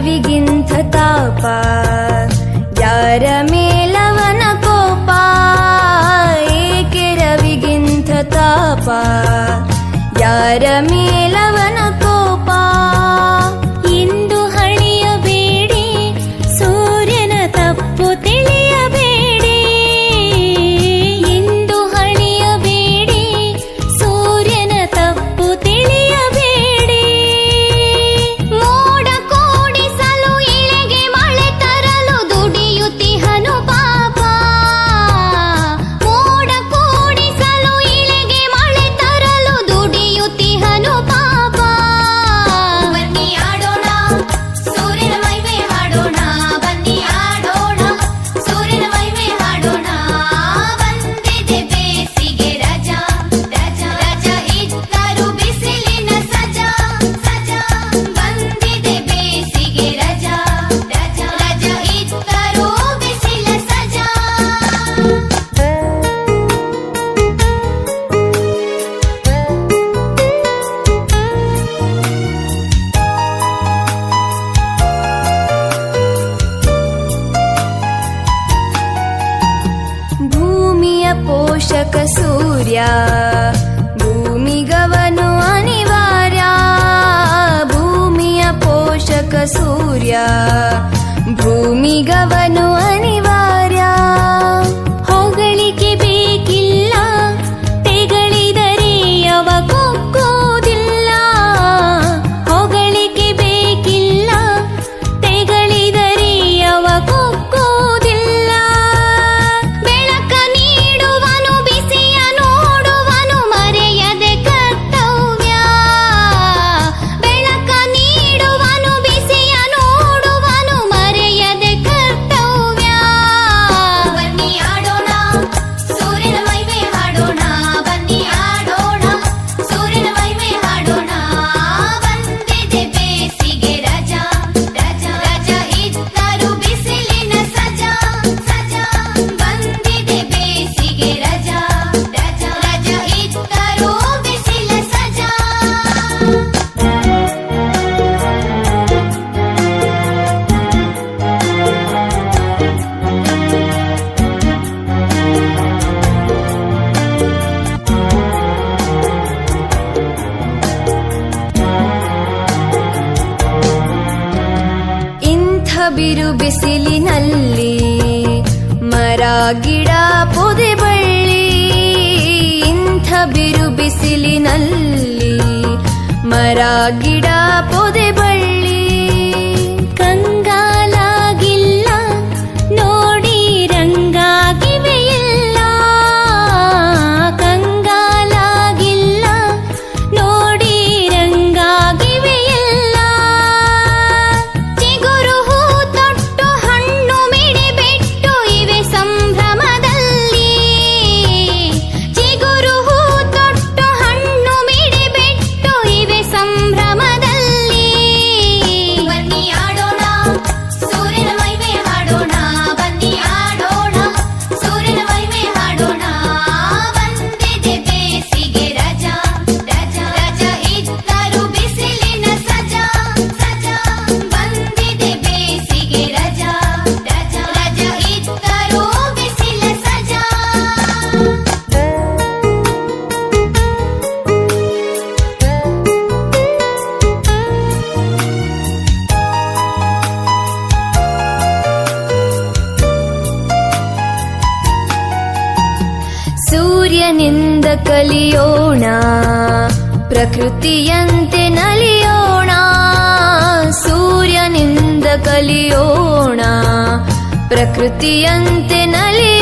विगिन्थ तापा मेलवन Copa एके रविगिन्थ तापा मेलवन भूमिय पोषक सूर्या भूमिगवनो अनिवार्या भूमिय पोषक सूर्या भूमिगवनो ಬಿರು ಬಿಸಿಲಿನಲ್ಲಿ ಮರ ಗಿಡ ಪೊದೆ ಬಳ್ಳಿ ಇಂಥ ಬಿರು ಬಿಸಿಲಿನಲ್ಲಿ ಮರ ಗಿಡ ಪೊದೆ ಸೂರ್ಯನಿಂದ ಕಲಿಯೋಣ ಪ್ರಕೃತಿಯಂತೆ ನಲಿಯೋಣ ಸೂರ್ಯನಿಂದ ಕಲಿಯೋಣ ಪ್ರಕೃತಿಯಂತೆ ನಲಿಯೋಣ